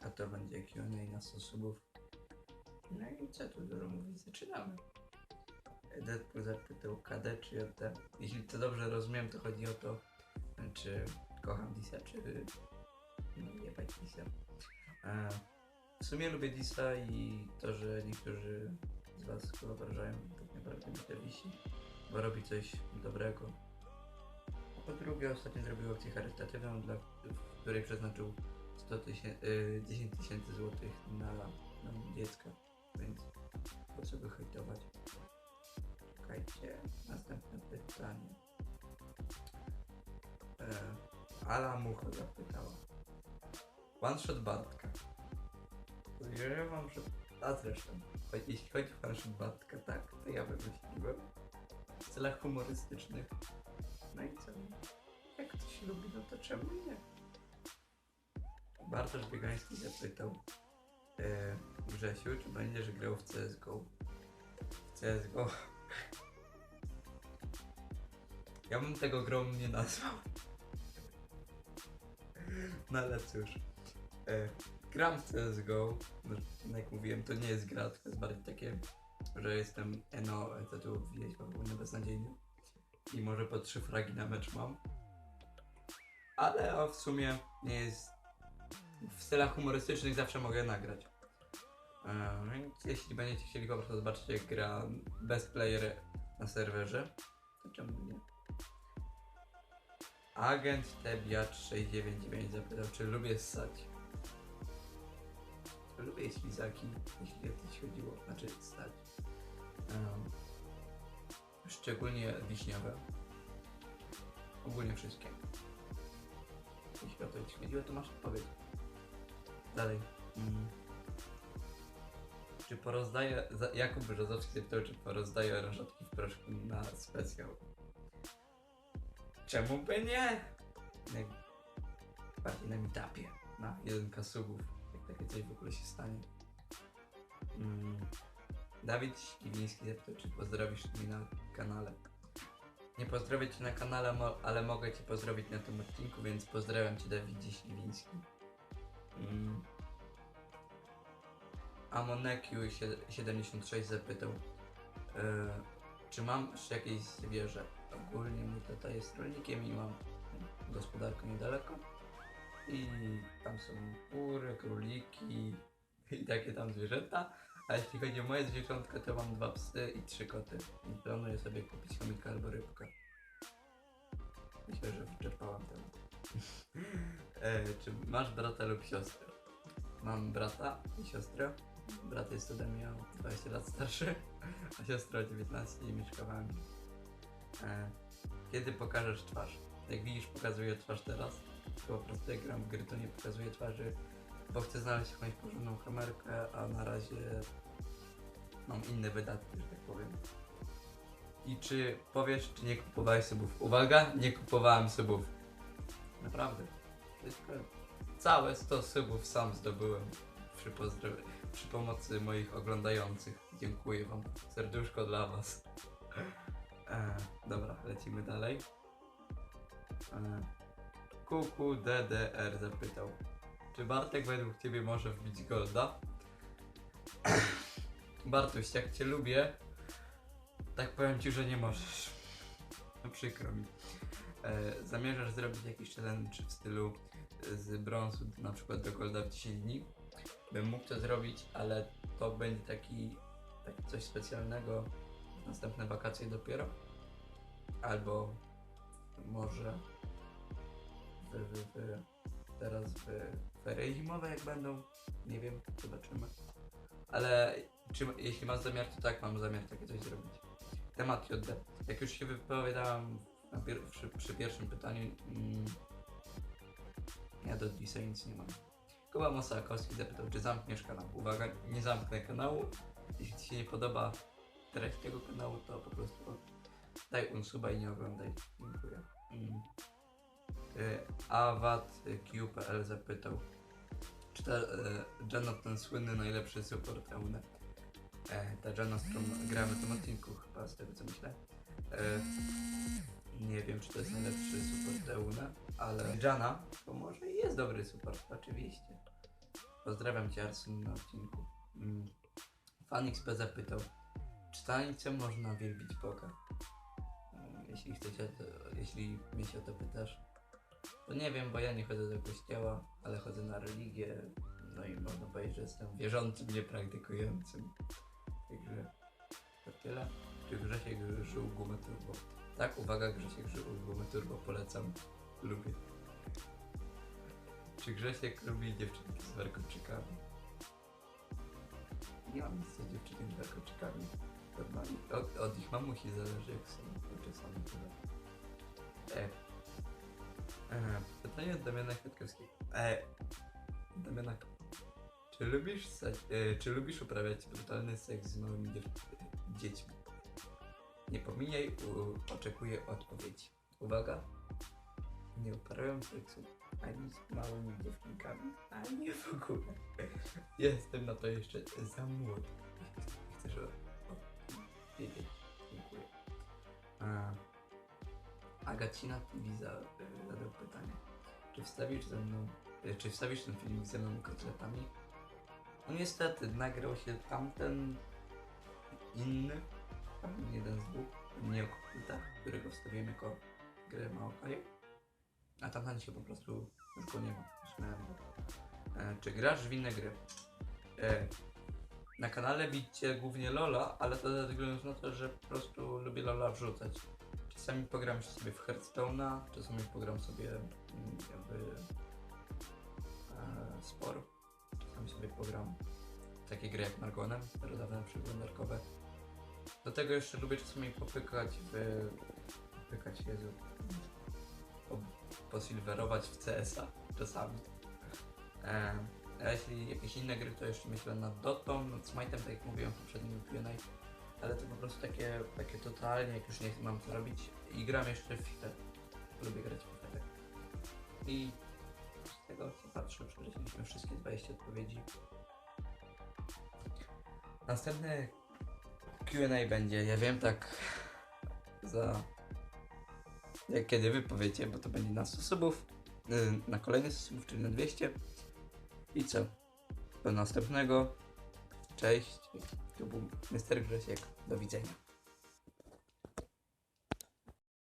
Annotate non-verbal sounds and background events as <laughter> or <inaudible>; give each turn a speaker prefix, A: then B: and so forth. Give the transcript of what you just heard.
A: A to będzie Q&A na 100 subów. No i co tu dużo mówić, zaczynamy. Deadpool zapytał KD czy JD. Jeśli to dobrze rozumiem, to chodzi o to, czy kocham Disa, czy no nie bać Disa. W sumie lubię Disa i to, że niektórzy z Was go obrażają, tak naprawdę mi to wisi, bo robi coś dobrego. Po drugie, ostatnio zrobił akcję charytatywną, dla, w której przeznaczył 100 tysięcy, y, 10 tysięcy złotych na, na dziecka, więc po co go hejtować? Czekajcie, następne pytanie. E, Ala Mucha zapytała. One shot Bartka. Podejrzewam, że... A zresztą, jeśli chodzi o one shot Bartka, tak, to ja wymyśliłem. W celach humorystycznych. No i co? Jak ktoś lubi, no to czemu nie? Bartosz Biegański zapytał e, Grzesiu, czy będziesz grał w CSGO? W CSGO? Ja bym tego grą nie nazwał. No ale cóż. E, gram w CSGO. No, jak mówiłem, to nie jest gra, tylko jest bardziej takie, że jestem eno, co tu wjeść w beznadziejny. I może po trzy fragi na mecz mam. Ale w sumie nie jest. W celach humorystycznych zawsze mogę nagrać. E, Więc jeśli będziecie chcieli po prostu zobaczyć jak gra best player na serwerze, to czemu nie? Agent Tebiacz 699 zapytał, czy lubię ssać. Lubię ślizaki, jeśli o coś chodziło, znaczy ssać. Em, szczególnie wiśniowe. Ogólnie wszystkie. Jeśli o to chodziło, to masz odpowiedź. Dalej. Mm. Czy porozdaję, za- Jakub Brzozowski zapytał, czy porozdaję aranżatki w proszku na specjal. Czemu by nie? Jak bardziej na meetupie, na 1k subów, jak takie coś w ogóle się stanie. Mm. Dawid Śliwiński zapytał, czy pozdrowisz mnie na kanale. Nie pozdrowię cię na kanale, ale mogę cię pozdrowić na tym odcinku, więc pozdrawiam cię Dawidzie Śliwiński. Mm. Amonekiu76 zapytał, e, czy mam jakieś zwierzę? Ogólnie mój tata jest rolnikiem i mam gospodarkę niedaleko. I tam są kury, króliki <laughs> i takie tam zwierzęta. A jeśli chodzi o moje zwierzątka, to mam dwa psy i trzy koty. I planuję sobie kupić chomika albo rybkę. Myślę, że wyczerpałam temat. E, czy masz brata lub siostrę? Mam brata i siostrę. Brat jest ode mnie o 20 lat starszy, <laughs> a siostra o 19 i mieszka w Anglii. E, kiedy pokażesz twarz? Jak widzisz, pokazuję twarz teraz. Tylko po prostu jak gram w gry, to nie pokazuję twarzy, bo chcę znaleźć jakąś porządną kamerkę, a na razie mam inne wydatki, że tak powiem. I czy powiesz, czy nie kupowałeś subów? Uwaga, nie kupowałem subów. Naprawdę. Całe 100 subów sam zdobyłem przy, przy pomocy moich oglądających. Dziękuję wam. Serduszko dla was. E, dobra, lecimy dalej. E, QQDDR zapytał, czy Bartek według ciebie może wbić golda? <coughs> Bartuś, jak cię lubię, tak powiem ci, że nie możesz. No przykro mi. E, zamierzasz zrobić jakiś challenge w stylu e, z brązu na przykład do golda w 10 dni? Bym mógł to zrobić, ale to będzie taki, taki coś specjalnego następne wakacje dopiero. Albo może w, w, w, teraz w ferie zimowe jak będą, nie wiem, zobaczymy. Ale czy, jeśli masz zamiar, to tak, mam zamiar takie coś zrobić. Temat JD. Jak już się wypowiadałem na pier- przy, pierwszym pytaniu, mm, ja do dzisiaj nic nie mam. Kuba Mosakowski zapytał, czy zamkniesz kanał. Uwaga, nie zamknę kanału. Jeśli Ci się nie podoba treść tego kanału, to po prostu daj unsuba i nie oglądaj. Dziękuję. Mm. Y, AwatQ.pl zapytał, czy ta e, Jana ten słynny najlepszy support EUNE? E, ta Jana, z którą gramy w tym odcinku, chyba z tego co myślę. E, nie wiem, czy to jest najlepszy support EUNE, ale Jana to może jest dobry support, oczywiście. Pozdrawiam cię Arsen na odcinku. Mm. Fan XP zapytał, czy tańcem można wielbić Boga? Mm, Jeśli chcecie, to, jeśli mnie się o to pytasz, to nie wiem, bo ja nie chodzę do kościoła, ale chodzę na religię, no i można powiedzieć, że jestem wierzącym, niepraktykującym. Także to tyle. Czy Grzesiek żył gumę turbo? Tak, uwaga, Grzesiek żył gumę turbo, polecam, lubię. Czy Grzesiek lubi dziewczynki z warkoczykami? Nie mam nic z dziewczynki z warkoczykami. Od, od ich mamusi zależy, jak są uczesane tyle. E. E, pytanie od Damiana Kwiatkowskiego. E. Damiana. Czy lubisz, se- e, czy lubisz uprawiać brutalny seks z małymi dziew- dziećmi? Nie pomijaj, oczekuję odpowiedzi. Uwaga. Nie uprawiam seksu ani z małymi dziewczynkami, ani w ogóle. Jestem na to jeszcze za młody. Chcesz wiedzieć? Dziękuję. A, Agacina TV za, y, zadał pytanie. Czy wstawisz ze mną, czy wstawisz ten filmik ze mną kotletami? No niestety, nagrał się tamten inny, jeden z dwóch, nie o kokutach, którego wstawiłem jako grę Maokai. A tamten się po prostu już go nie ma. E, czy grasz w inne gry? E, na kanale widzicie głównie Lola, ale to ze względu na to, że po prostu lubię Lola wrzucać. Czasami pogram sobie w Hearthstone'a, czasami pogram sobie mm, jakby e, sporo. Czasami sobie pogram takie gry jak Margonem, rodawne przeglądarkowe. Do tego jeszcze lubię czasami popykać w... popykać, Jezu. Po, posilverować w CS-a czasami. E, a jeśli jakieś inne gry, to jeszcze myślę nad Dotą, nad Smite'em, tak jak mówiłem w poprzednim Q&A. Ale to po prostu takie, takie totalnie, jak już nie mam co robić. I gram jeszcze w FIFA. Lubię grać w FIFA. tak. I z tego co patrzę, przeczytaliśmy wszystkie 20 odpowiedzi. Następny Q&A będzie, ja wiem, tak za... Jak kiedy wy powiecie, bo to będzie na 100 subów, yy, na kolejny 100 subów, czyli na 200. I co? Do następnego. Cześć. To był Mr. Grzesiek. Do widzenia.